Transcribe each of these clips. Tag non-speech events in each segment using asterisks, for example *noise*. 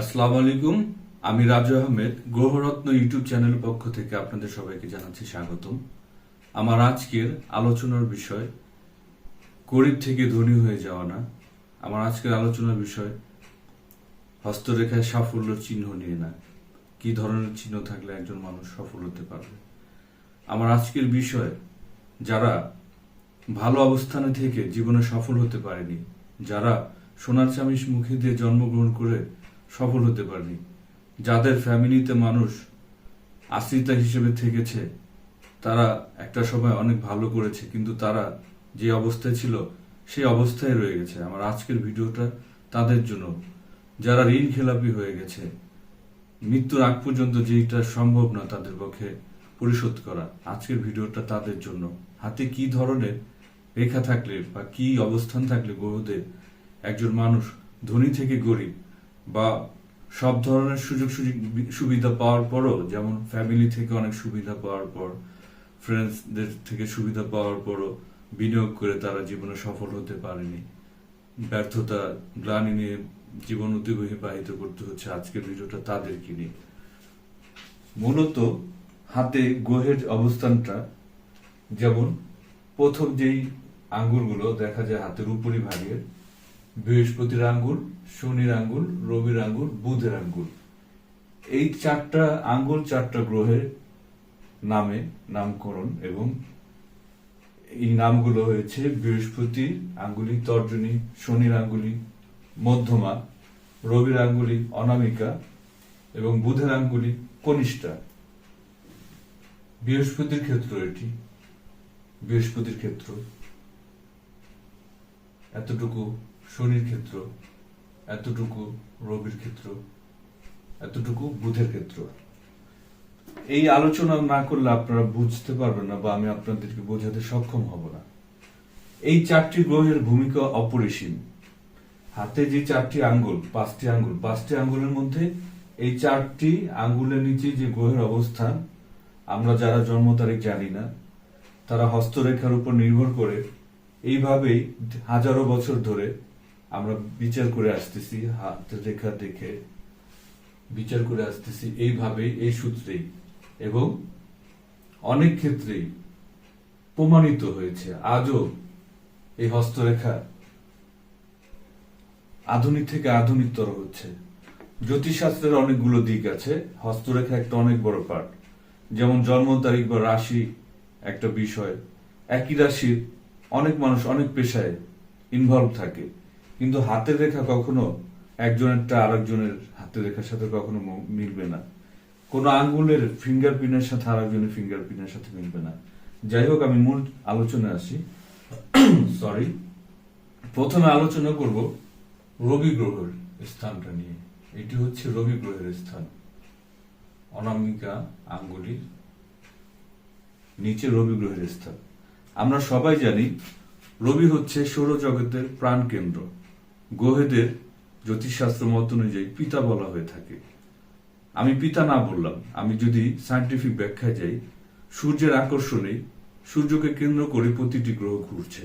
আসসালামু আলাইকুম। আমি রাজু আহমেদ, গ্রহরত্ন ইউটিউব চ্যানেলের পক্ষ থেকে আপনাদের সবাইকে জানাচ্ছি স্বাগতম। আমার আজকের আলোচনার বিষয় গরিব থেকে ধনী হয়ে যাওয়া না। আমার আজকের আলোচনার বিষয়, হস্তরেখায় সাফল্য চিহ্ন নিয়ে না। কি ধরনের চিহ্ন থাকলে একজন মানুষ সফল হতে পারবে? আমার আজকের বিষয়, যারা ভালো অবস্থানে থেকে জীবনে সফল হতে পারেনি, যারা সোনার চামিস মুখে দিয়ে জন্মগ্রহণ করে সফল হতে পারেনি। যাদের ফ্যামিলিতে মানুষ আশ্রিতা হিসেবে থেকেছে, তারা একটা সময় অনেক ভালো করেছে, কিন্তু তারা যে অবস্থায় ছিল, সেই অবস্থায় রয়ে গেছে। আমার আজকের ভিডিওটা তাদের জন্য। যারা ঋণ খেলাপি হয়ে গেছে, মৃত্যুর আগ পর্যন্ত যেটা সম্ভব না তাদের পক্ষে পরিশোধ করা। আজকের ভিডিওটা তাদের জন্য। হাতে কি ধরনের রেখা থাকলে বা কি অবস্থান থাকলে গ্রহদের একজন মানুষ ধনী থেকে গরিব বা সব ধরনের সুযোগ সুযোগ সুবিধা পাওয়ার পরও, যেমন ফ্যামিলি থেকে অনেক সুবিধা পাওয়ার পর ফ্রেন্ডসদের থেকে সুবিধা পাওয়ার পরও বিনিয়োগ করে তারা জীবনে সফল হতে পারেনি। ব্যর্থতা গ্লানি নিয়ে জীবন অতিবাহিত করতে হচ্ছে আজকের ভিডিওটা তাদেরকে নিয়ে। মূলত হাতে গ্রহের অবস্থানটা যেমন প্রথম যেই আঙ্গুলগুলো দেখা যায় হাতের উপরি ভাগের বৃহস্পতির আঙ্গুল শনির আঙ্গুল, রবির আঙ্গুল, বুধের আঙ্গুল। এই চারটা আঙ্গুল, চারটা গ্রহের নামে নামকরণ এবং এই নামগুলো হয়েছে বৃহস্পতির আঙ্গুলি, তর্জনী, শনির আঙ্গুলি, মধ্যমা, রবির আঙ্গুলি, অনামিকা এবং বুধের আঙ্গুলি, কনিষ্ঠা। বৃহস্পতির ক্ষেত্র এটি। বৃহস্পতির ক্ষেত্র। এতটুকু শনির ক্ষেত্র। এতটুকু রবির ক্ষেত্র, এতটুকু বুধের ক্ষেত্র। এই আলোচনা না করলে আপনারা বুঝতে পারবেন না বা আমি আপনাদেরকে বোঝাতে সক্ষম হব না। এই চারটি গ্রহের ভূমিকা অপরিসীম। হাতে যে চারটি আঙ্গুল, পাঁচটি আঙ্গুল, পাঁচটি আঙ্গুলের মধ্যে এই চারটি আঙ্গুলের নিচে যে গ্রহের অবস্থান, আমরা যারা জন্ম তারিখ জানি না, তারা হস্তরেখার উপর নির্ভর করে এইভাবেই হাজারো বছর ধরে আমরা বিচার করে আসতেছি, হাত রেখা দেখে বিচার করে আসতেছি এইভাবেই, এই সূত্রেই। এবং অনেক ক্ষেত্রেই প্রমাণিত হয়েছে। আজও এই হস্তরেখা আধুনিক থেকে আধুনিকতর হচ্ছে। জ্যোতিষশাস্ত্রের অনেকগুলো দিক আছে। হস্তরেখা একটা অনেক বড় পার্ট যেমন জন্ম তারিখ বা রাশি একটা বিষয়। একই রাশির অনেক মানুষ অনেক পেশায় ইনভলভ থাকে। কিন্তু হাতের রেখা কখনো একজনেরটা আরেকজনের হাতের রেখার সাথে কখনো মিলবে না। কোনো আঙ্গুলের ফিঙ্গারপ্রিন্টের সাথে আরেকজনের ফিঙ্গারপ্রিন্টের সাথে মিলবে না। যাই হোক, আমি মূল আলোচনায় আসি। *coughs* সরি প্রথমে আলোচনা করব রবি গ্রহের স্থানটা নিয়ে। এটি হচ্ছে রবি গ্রহের স্থান। অনামিকা আঙ্গুলির নিচে রবি গ্রহের স্থান। আমরা সবাই জানি রবি হচ্ছে সৌরজগতের প্রাণ গ্রহেদের জ্যোতিষশাস্ত্র মত অনুযায়ী পিতা বলা হয়ে থাকে। আমি পিতা না বললাম, আমি যদি সায়েন্টিফিক ব্যাখ্যা যাই, সূর্যের আকর্ষণে সূর্যকে কেন্দ্র করে প্রতিটি গ্রহ ঘুরছে।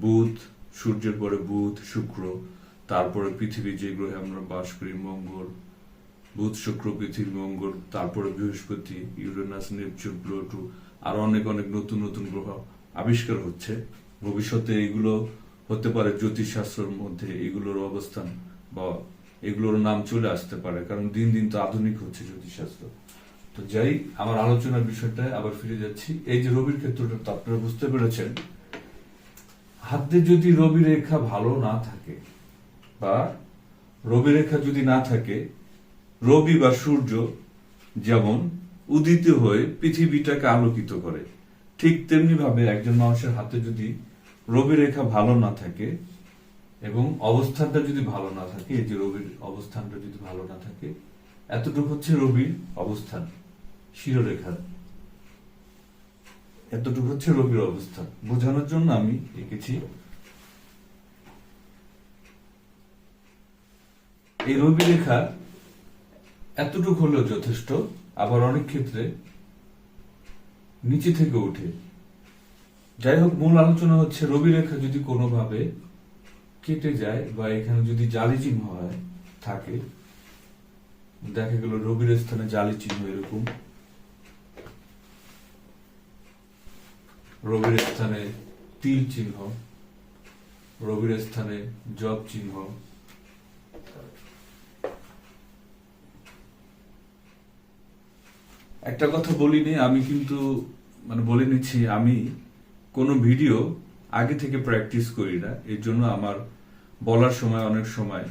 বুধ, সূর্যের পরে বুধ, শুক্র, তারপরে পৃথিবী যে গ্রহে আমরা বাস করি, মঙ্গল। বুধ, শুক্র, পৃথিবী, মঙ্গল, তারপরে বৃহস্পতি, ইউরেনাস, নেপচুন, প্লুটো, আর অনেক অনেক নতুন নতুন গ্রহ আবিষ্কার হচ্ছে। ভবিষ্যতে এগুলো হতে পারে জ্যোতিষশাস্ত্রের মধ্যে এগুলোর অবস্থান বা এগুলোর নাম চলে আসতে পারে, কারণ দিন দিন তো আধুনিক হচ্ছে জ্যোতিষশাস্ত্র। তো যাই, আমার আলোচনার বিষয়টা আবার ফিরে যাচ্ছি। এই যে রবির ক্ষেত্রটা তো আপনারা বুঝতে পেরেছেন। হাতে যদি রবি রেখা ভালো না থাকে বা রবি রেখা যদি না থাকে, রবি বা সূর্য যেমন উদিত হয়ে পৃথিবীটাকে আলোকিত করে, ঠিক তেমনি ভাবে একজন মানুষের হাতে যদি রবি রেখা ভালো না থাকে এবং অবস্থানটা যদি ভালো না থাকে, এই যে রবির অবস্থানটা যদি ভালো না থাকে, এতটুকু হচ্ছে রবির অবস্থান শিরোরেখার এতটুকু হচ্ছে রবির অবস্থান। বোঝানোর জন্য আমি এঁকেছি। এই রবি রেখা এতটুকু হলেও যথেষ্ট, আবার অনেক ক্ষেত্রে নিচে থেকে ওঠে। যাই হোক মূল আলোচনা হচ্ছে রবি রেখা যদি কোনোভাবে কেটে যায় বা এখানে যদি জালি চিহ্ন হয়, থাকে, দেখা গেল রবির স্থানে জালি চিহ্ন এরকম। রবির স্থানে তিল চিহ্ন, রবির স্থানে জব চিহ্ন। একটা কথা বলিনি, আমি কিন্তু মানে বলে নিচ্ছি, আমি কোনো ভিডিও আগে থেকে প্র্যাকটিস করি না। এর জন্য আমার বলার সময় অনেক সময়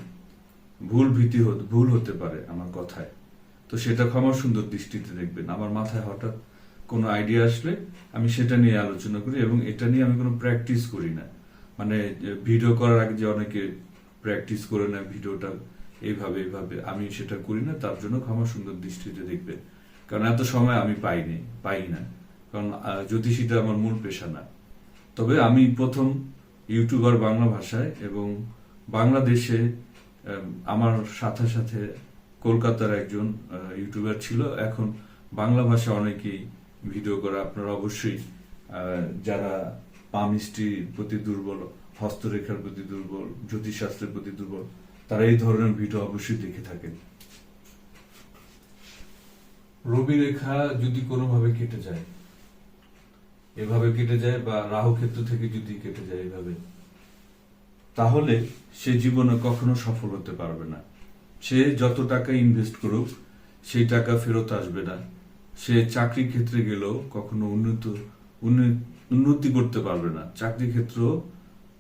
ভুল ভীতি ভুল হতে পারে আমার কথায়। তো সেটা ক্ষমা সুন্দর দৃষ্টিতে দেখবেন। আমার মাথায় হঠাৎ কোনো আইডিয়া আসলে আমি সেটা নিয়ে আলোচনা করি এবং এটা নিয়ে আমি কোনো প্র্যাকটিস করি না। মানে ভিডিও করার আগে যে অনেকে প্র্যাকটিস করে না ভিডিওটা এইভাবে এইভাবে, আমি সেটা করি না, তার জন্য ক্ষমা সুন্দর দৃষ্টিতে দেখবেন। কারণ এত সময় আমি পাইনি, পাই না। কারণ জ্যোতিষীটা আমার মূল পেশা না। তবে আমি প্রথম ইউটিউবার বাংলা ভাষায় এবং বাংলাদেশে আম, আমার সাথে সাথে কলকাতার একজন ইউটিউবার ছিল। এখন বাংলা ভাষা অনেকেই ভিডিও করে। আপনারা অবশ্যই যারা পা মিষ্টির প্রতি দুর্বল হস্তরেখার প্রতি দুর্বল জ্যোতিষশাস্ত্রের প্রতি দুর্বল তারা এই ধরনের ভিডিও অবশ্যই দেখে থাকেন। রবি রেখা যদি কোনোভাবে কেটে যায় এভাবে কেটে যায় বা রাহু ক্ষেত্র থেকে যদি কেটে যায় এভাবে, তাহলে সে জীবনে কখনো সফল হতে পারবে না। সে যত টাকা ইনভেস্ট করুক, সেই টাকা ফেরত আসবে না। সে চাকরি ক্ষেত্রে গেলেও কখনো উন্নত, উন্নত- করতে পারবে না। চাকরি ক্ষেত্র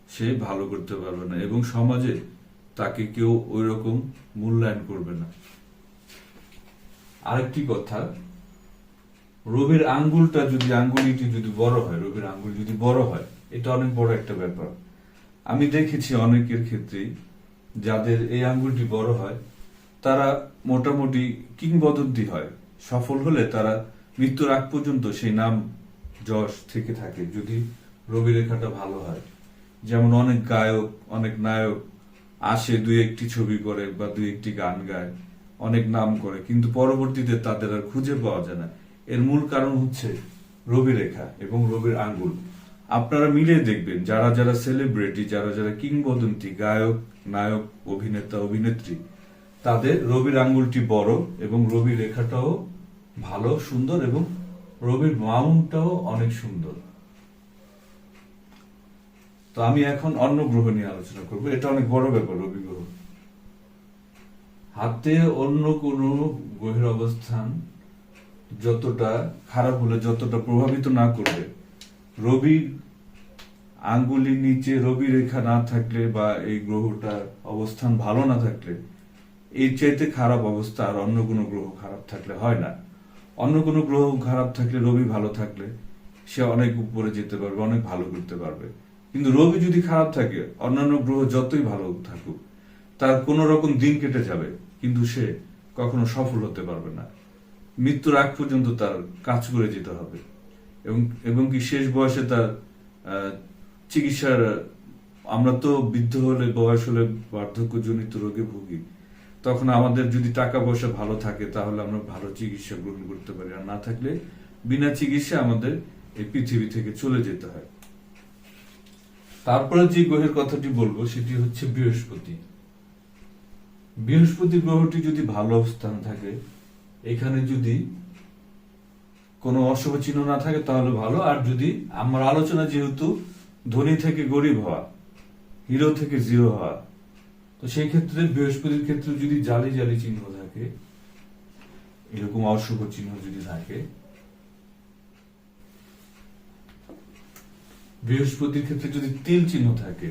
সে ভালো করতে পারবে না এবং সমাজে তাকে কেউ ওই রকম মূল্যায়ন করবে না। আরেকটি কথা রবির আঙ্গুলটা যদি আঙ্গুলিটি যদি বড় হয়, রবির আঙ্গুল যদি বড় হয়, এটা অনেক বড় একটা ব্যাপার। আমি দেখেছি অনেকের ক্ষেত্রেই যাদের এই আঙ্গুলটি বড় হয়, তারা মোটামুটি কিংবদন্তি হয়। সফল হলে তারা মৃত্যুর আগ পর্যন্ত সেই নাম যশ থেকে থাকে, যদি রবি রেখাটা ভালো হয়। যেমন অনেক গায়ক, অনেক নায়ক আসে, দুই একটি ছবি করে বা দুই একটি গান গায়, অনেক নাম করে, কিন্তু পরবর্তীতে তাদের আর খুঁজে পাওয়া যায় না। এর মূল কারণ হচ্ছে রবি রেখা এবং রবির আঙ্গুল। আপনারা মিলে দেখবেন, যারা যারা সেলিব্রিটি যারা যারা কিংবদন্তি, গায়ক, নায়ক, অভিনেতা, অভিনেত্রী, তাদের রবির আঙ্গুলটি বড় এবং রবি রেখাটাও ভালো, সুন্দর এবং রবির মাউন্টটাও অনেক সুন্দর। তো আমি এখন অন্য গ্রহ নিয়ে আলোচনা করব। এটা অনেক বড় ব্যাপার, রবি গ্রহ। হাতে অন্য কোন গ্রহের অবস্থান যতটা খারাপ হলে যতটা প্রভাবিত না করবে রবি আঙ্গুলির নিচে রবি রেখা না থাকলে বা এই গ্রহটার অবস্থান ভালো না থাকলে এই চাইতে খারাপ অবস্থা আর অন্য কোনো গ্রহ খারাপ থাকলে হয় না। অন্য কোনো গ্রহ খারাপ থাকলে রবি ভালো থাকলে সে অনেক উপরে যেতে পারবে, অনেক ভালো করতে পারবে। কিন্তু রবি যদি খারাপ থাকে, অন্যান্য গ্রহ যতই ভালো থাকুক, তার কোনো রকম দিন কেটে যাবে, কিন্তু সে কখনো সফল হতে পারবে না। মৃত্যুর আগ পর্যন্ত তার কাজ করে যেতে হবে। এবং এবং কি শেষ বয়সে তার চিকিৎসার, আমরা তো বৃদ্ধ হলে, বয়স হলে বার্ধক্যজনিত রোগে ভুগি। তখন আমাদের যদি টাকা পয়সা ভালো থাকে, তাহলে আমরা ভালো চিকিৎসা গ্রহণ করতে পারি। আর না থাকলে বিনা চিকিৎসা আমাদের এই পৃথিবী থেকে চলে যেতে হয়। তারপরে যে গ্রহের কথাটি বলব, সেটি হচ্ছে বৃহস্পতি। বৃহস্পতি গ্রহটি যদি ভালো অবস্থান থাকে এখানে যদি কোনো অশুভ চিহ্ন না থাকে তাহলে ভালো। আর যদি আমার আলোচনা যেহেতু ধনী থেকে গরিব হওয়া, হিরো থেকে জিরো হওয়া, তো সেই ক্ষেত্রে বৃহস্পতির ক্ষেত্রে যদি জালি জালি চিহ্ন থাকে, এরকম অশুভ চিহ্ন যদি থাকে, বৃহস্পতির ক্ষেত্রে যদি তিল চিহ্ন থাকে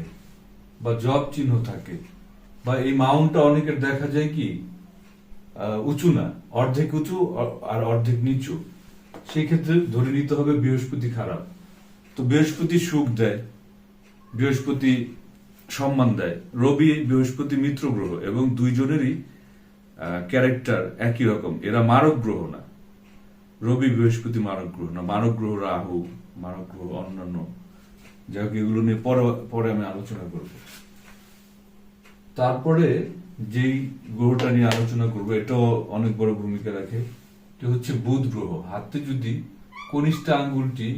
বা জব চিহ্ন থাকে, বা এই মাউন্টটা অনেকের দেখা যায় কি উঁচু না, অর্ধেক উঁচু আর অর্ধেক নিচু। সেই ক্ষেত্রে ধরে নিতে হবে বৃহস্পতি খারাপ। তো বৃহস্পতি সুখ দেয়, বৃহস্পতি সম্মান দেয়। রবি বৃহস্পতি মিত্র গ্রহ এবং দুইজনেরই ক্যারেক্টার একই রকম। এরা মারক গ্রহ না। রবি বৃহস্পতি মারক গ্রহ না। মারক গ্রহ রাহু, মারক গ্রহ অন্যান্য। যাই হোক, এগুলো নিয়ে পরে পরে আমি আলোচনা করব। তারপরে যেই গ্রহটা নিয়ে আলোচনা করব, এটাও অনেক বড় ভূমিকা রাখে। এটা হচ্ছে বুধ গ্রহ, হাতে যদি কনিষ্ঠ আঙ্গুলটি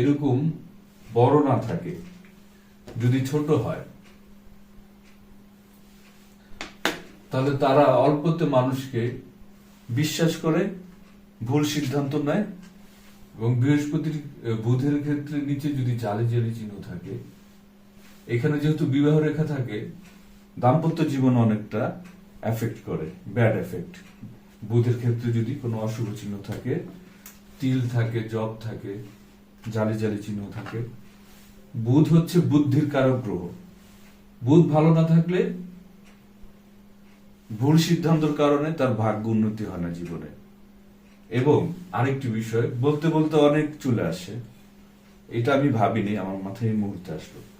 এরকম বড় না থাকে, যদি ছোট হয়, তাহলে তারা অল্পতে মানুষকে বিশ্বাস করে, ভুল সিদ্ধান্ত নেয় এবং বৃহস্পতির বুধের ক্ষেত্রে নিচে যদি জালি জালি চিহ্ন থাকে, এখানে যেহেতু বিবাহ রেখা থাকে দাম্পত্য জীবন অনেকটা এফেক্ট করে ব্যাড এফেক্ট বুধের ক্ষেত্রে যদি কোনো অশুভ চিহ্ন থাকে, তিল থাকে, জব থাকে, জালি জালি চিহ্ন থাকে, বুধ হচ্ছে বুদ্ধির কারক গ্রহ। বুধ ভালো না থাকলে ভুল সিদ্ধান্তের কারণে তার ভাগ্য উন্নতি হয় না জীবনে। এবং আরেকটি বিষয়, বলতে বলতে অনেক চলে আসে। এটা আমি ভাবিনি, আমার মাথায় এই মুহূর্তে আসলো।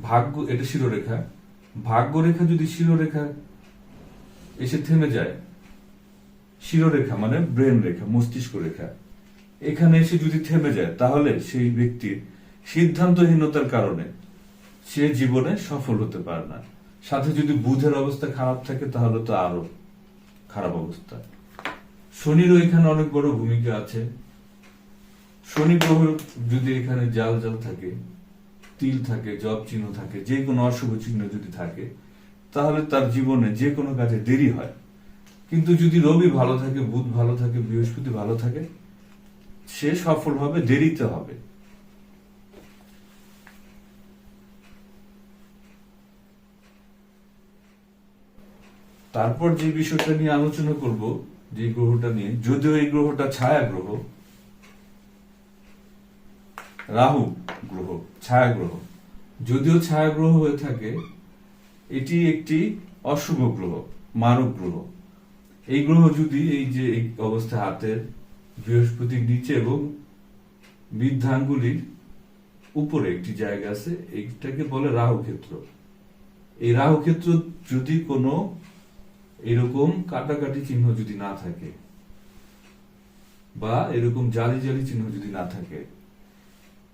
ভাগ্য, এটা শিরোরেখা। ভাগ্যরেখা যদি শিরোরেখা এসে থেমে যায়, শিরোরেখা মানে ব্রেন রেখা, মস্তিষ্ক রেখা। এখানে এসে যদি থেমে যায়, তাহলে সেই ব্যক্তির সিদ্ধান্তহীনতার কারণে সে জীবনে সফল হতে পারে না। সাথে যদি বুধের অবস্থা খারাপ থাকে, তাহলে তো আরও খারাপ অবস্থা। শনিরও এখানে অনেক বড় ভূমিকা আছে। শনি গ্রহ যদি এখানে জাল জাল থাকে তিল থাকে, জব চিহ্ন থাকে, যে কোনো অশুভ চিহ্ন যদি থাকে, তাহলে তার জীবনে যে কোনো কাজে দেরি হয়। কিন্তু যদি রবি ভালো থাকে, বুধ ভালো থাকে, বৃহস্পতি ভালো থাকে, সে সফল হবে দেরিতে হবে। তারপর যে বিষয়টা নিয়ে আলোচনা করব, যে গ্রহটা নিয়ে, যদিও এই গ্রহটা ছায়া গ্রহ রাহু গ্রহ, ছায়া গ্রহ। যদিও ছায়া গ্রহ হয়ে থাকে, এটি একটি অশুভ গ্রহ, মানব গ্রহ। এই গ্রহ যদি এই যে এই অবস্থায় হাতের বৃহস্পতির নিচে এবং বৃদ্ধাঙ্গুলির উপরে একটি জায়গা আছে এইটাকে বলে রাহু ক্ষেত্র। এই রাহু ক্ষেত্র যদি কোনো এরকম কাটাকাটি চিহ্ন যদি না থাকে, বা এরকম জালি জালি চিহ্ন যদি না থাকে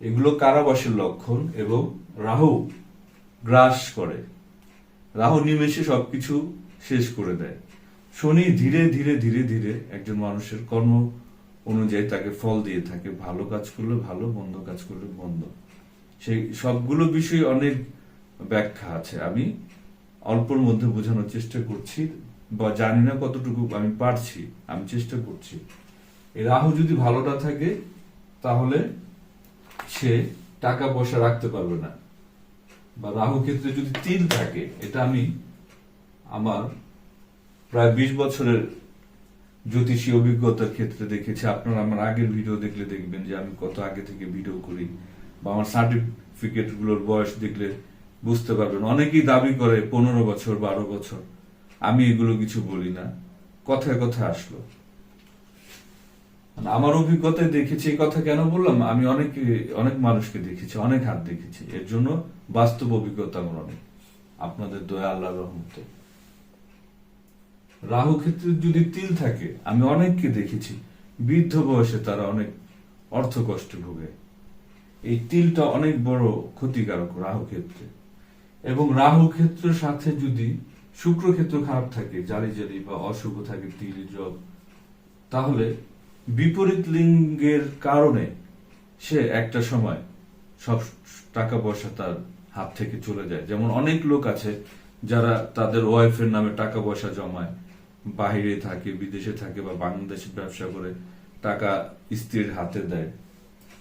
এগুলো কারাবাসের লক্ষণ? এবং রাহু গ্রাস করে। রাহু নিমেষে সবকিছু শেষ করে দেয়। শনি ধীরে ধীরে ধীরে ধীরে একজন মানুষের কর্ম অনুযায়ী তাকে ফল দিয়ে থাকে। ভালো কাজ করলে ভালো, মন্দ কাজ করলে মন্দ। সেই সবগুলো বিষয়ে অনেক ব্যাখ্যা আছে। আমি অল্পর মধ্যে বোঝানোর চেষ্টা করছি বা জানি না কতটুকু আমি পারছি। আমি চেষ্টা করছি। রাহু যদি ভালো না থাকে, তাহলে সে টাকা পয়সা রাখতে পারবে না। বা রাহু ক্ষেত্রে যদি তিল থাকে, এটা আমি আমার প্রায় বিশ বছরের জ্যোতিষী অভিজ্ঞতার ক্ষেত্রে দেখেছি। আপনারা আমার আগের ভিডিও দেখলে দেখবেন যে আমি কত আগে থেকে ভিডিও করি বা আমার সার্টিফিকেটগুলোর বয়স দেখলে বুঝতে পারবেন। অনেকেই দাবি করে পনেরো বছর, বারো বছর। আমি এগুলো কিছু বলি না। কথায় কথায় আসলো। আমার অভিজ্ঞতায় দেখেছি, এই কথা কেন বললাম? আমি অনেক অনেক মানুষকে দেখেছি, অনেক হাত দেখেছি। এর জন্য বাস্তব অভিজ্ঞতা আমার অনেক। আপনাদের দয়া আল্লাহ রহমতে। রাহু ক্ষেত্রে যদি তিল থাকে, আমি অনেককে দেখেছি। বৃদ্ধ বয়সে তারা অনেক অর্থ কষ্টে ভোগে। এই তিলটা অনেক বড় ক্ষতিকারক রাহু ক্ষেত্রে। এবং রাহু ক্ষেত্রের সাথে যদি শুক্র ক্ষেত্র খারাপ থাকে, জালি জালি বা অশুভ থাকে তিল জব তাহলে বিপরীত লিঙ্গের কারণে সে একটা সময় সব টাকা পয়সা তার হাত থেকে চলে যায়। যেমন অনেক লোক আছে যারা তাদের ওয়াইফের নামে টাকা পয়সা জমায় বাইরে থাকে, বিদেশে থাকে বা বাংলাদেশে ব্যবসা করে, টাকা স্ত্রীর হাতে দেয়।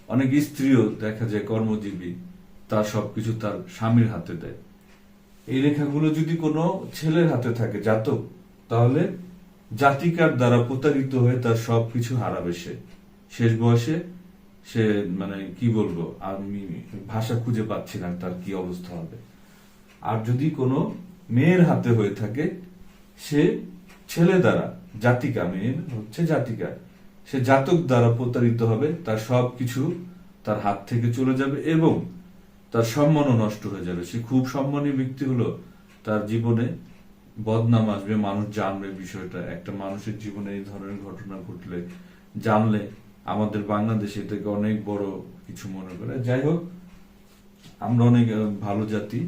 অনেক স্ত্রীও দেখা যায় কর্মজীবী, তার সবকিছু তার স্বামীর হাতে দেয়। এই রেখাগুলো যদি কোনো ছেলের হাতে থাকে, জাতক, তাহলে জাতিকার দ্বারা প্রতারিত হয়ে তার সবকিছু হারাবে সে। শেষ বয়সে সে মানে কি বলব, আমি ভাষা খুঁজে পাচ্ছি না তার কি অবস্থা হবে। আর যদি কোনো মেয়ের হাতে হয়ে থাকে, সে ছেলে দ্বারা, জাতিকা, মেয়ের হচ্ছে জাতিকা, সে জাতক দ্বারা প্রতারিত হবে, তার সবকিছু তার হাত থেকে চলে যাবে এবং তার সম্মানও নষ্ট হয়ে যাবে। সে খুব সম্মানী ব্যক্তি হলো, তার জীবনে বদনাম আসবে মানুষ জানবে বিষয়টা। একটা মানুষের জীবনে এই ধরনের ঘটনা ঘটলে জানলে আমাদের বাংলাদেশে এটাকে অনেক বড় কিছু মনে করে। যাই হোক, আমরা অনেক ভালো জাতি।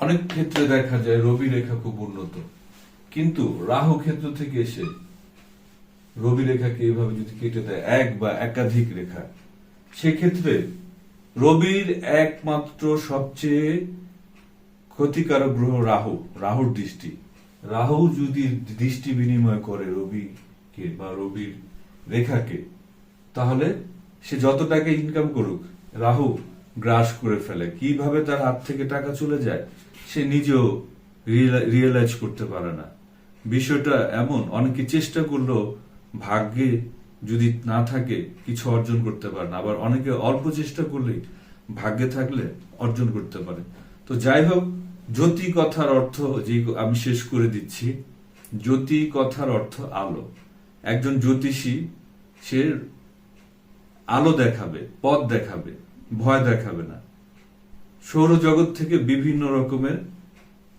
অনেক ক্ষেত্রে দেখা যায় রবি রেখা খুব উন্নত। কিন্তু রাহু ক্ষেত্র থেকে এসে রবি রেখাকে এইভাবে যদি কেটে দেয়, এক বা একাধিক রেখা, সেক্ষেত্রে রবির একমাত্র সবচেয়ে ক্ষতিকারক গ্রহ রাহু, রাহুর দৃষ্টি। রাহু যদি দৃষ্টি বিনিময় করে রবিকে বা রবির রেখাকে, তাহলে সে যত টাকা ইনকাম করুক, রাহু গ্রাস করে ফেলে। কীভাবে তার হাত থেকে টাকা চলে যায়, সে নিজেও রিয়েলাইজ করতে পারে না। বিষয়টা এমন, অনেকে চেষ্টা করলেও ভাগ্যে যদি না থাকে, কিছু অর্জন করতে পারে না। আবার অনেকে অল্প চেষ্টা করলেই ভাগ্যে থাকলে অর্জন করতে পারে। তো যাই হোক, জ্যোতি কথার অর্থ যে আমি শেষ করে দিচ্ছি। জ্যোতি কথার অর্থ আলো। একজন জ্যোতিষী, সে আলো দেখাবে, পথ দেখাবে, ভয় দেখাবে না। সৌরজগৎ থেকে বিভিন্ন রকমের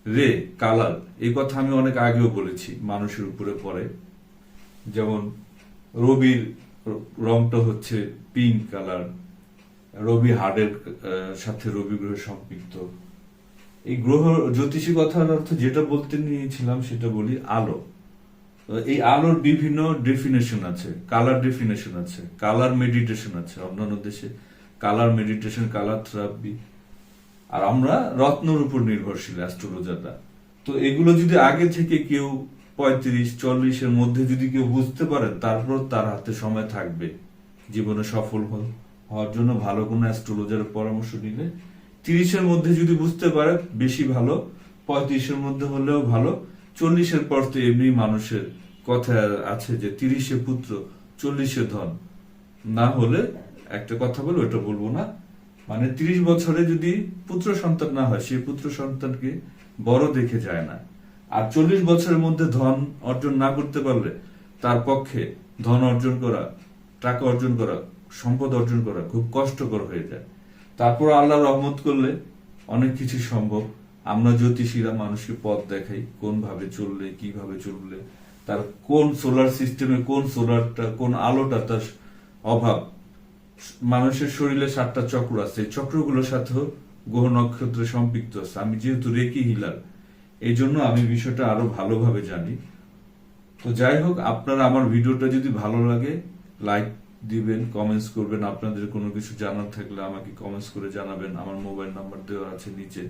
রে, কালার, এই কথা আমি অনেক আগেও বলেছি মানুষের উপরে পড়ে। যেমন রবির রংটা হচ্ছে পিঙ্ক কালার রবি হার্ডের সাথে রবি গ্রহ সম্পৃক্ত। এই গ্রহ জ্যোতিষী কথার অর্থ যেটা বলতে নিয়েছিলাম সেটা বলি আলো। এই আলোর বিভিন্ন ডেফিনেশন আছে কালার ডেফিনেশন আছে কালার মেডিটেশন আছে। অন্যান্য দেশে কালার মেডিটেশন কালার থেরাপি আর আমরা রত্নর উপর নির্ভরশীল অ্যাস্ট্রোলজাররা তো এগুলো যদি আগে থেকে কেউ পঁয়ত্রিশ, চল্লিশের মধ্যে যদি কেউ বুঝতে পারে, তারপর তার হাতে সময় থাকবে। জীবনে সফল হওয়ার জন্য ভালো কোনো অ্যাস্ট্রোলজারের পরামর্শ নিলে। তিরিশের মধ্যে যদি বুঝতে পারে, বেশি ভালো, পঁয়ত্রিশের মধ্যে হলেও ভালো, চল্লিশের পর তো এমনি মানুষের কথা আছে যে তিরিশে পুত্র, চল্লিশে ধন। না হলে একটা কথা বলে ওটা বলব না। মানে তিরিশ বছরে যদি পুত্র সন্তান না হয়, সেই পুত্র সন্তানকে বড় দেখে যায় না। আর চল্লিশ বছরের মধ্যে ধন অর্জন না করতে পারলে তার পক্ষে ধন অর্জন করা, টাকা অর্জন করা, সম্পদ অর্জন করা খুব কষ্টকর হয়ে যায়। তারপর আল্লাহ রহমত করলে অনেক কিছু সম্ভব। আমরা জ্যোতিষীরা মানুষকে পথ দেখাই কোন ভাবে চললে, কীভাবে চললে, তার কোন সোলার সিস্টেমে কোন সোলারটা কোন আলোটা তার অভাব। মানুষের শরীরে সাতটা চক্র আছে, এই চক্রগুলোর সাথেও গ্রহ নক্ষত্রে সম্পৃক্ত আছে। আমি যেহেতু রেকি হিলার এই জন্য আমি বিষয়টা আরও ভালোভাবে জানি। তো যাই হোক, আপনারা আমার ভিডিওটা যদি ভালো লাগে লাইক দিবেন কমেন্টস করবেন। আপনাদের কোনো কিছু জানার থাকলে আমাকে কমেন্টস করে জানাবেন। আমার মোবাইল নাম্বার দেওয়া আছে নিচে।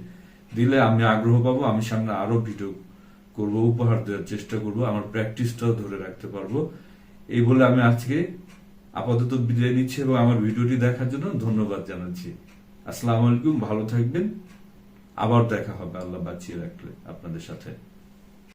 দিলে আমি আগ্রহ পাবো, আমি সামনে আরও ভিডিও করব, উপহার দেওয়ার চেষ্টা করব। আমার প্র্যাকটিসটাও ধরে রাখতে পারব। এই বলে আমি আজকে আপাতত বিদায় নিচ্ছি এবং আমার ভিডিওটি দেখার জন্য ধন্যবাদ জানাচ্ছি। আসসালামু আলাইকুম, ভালো থাকবেন। আবার দেখা হবে আল্লাহ বাঁচিয়ে রাখলে আপনাদের সাথে।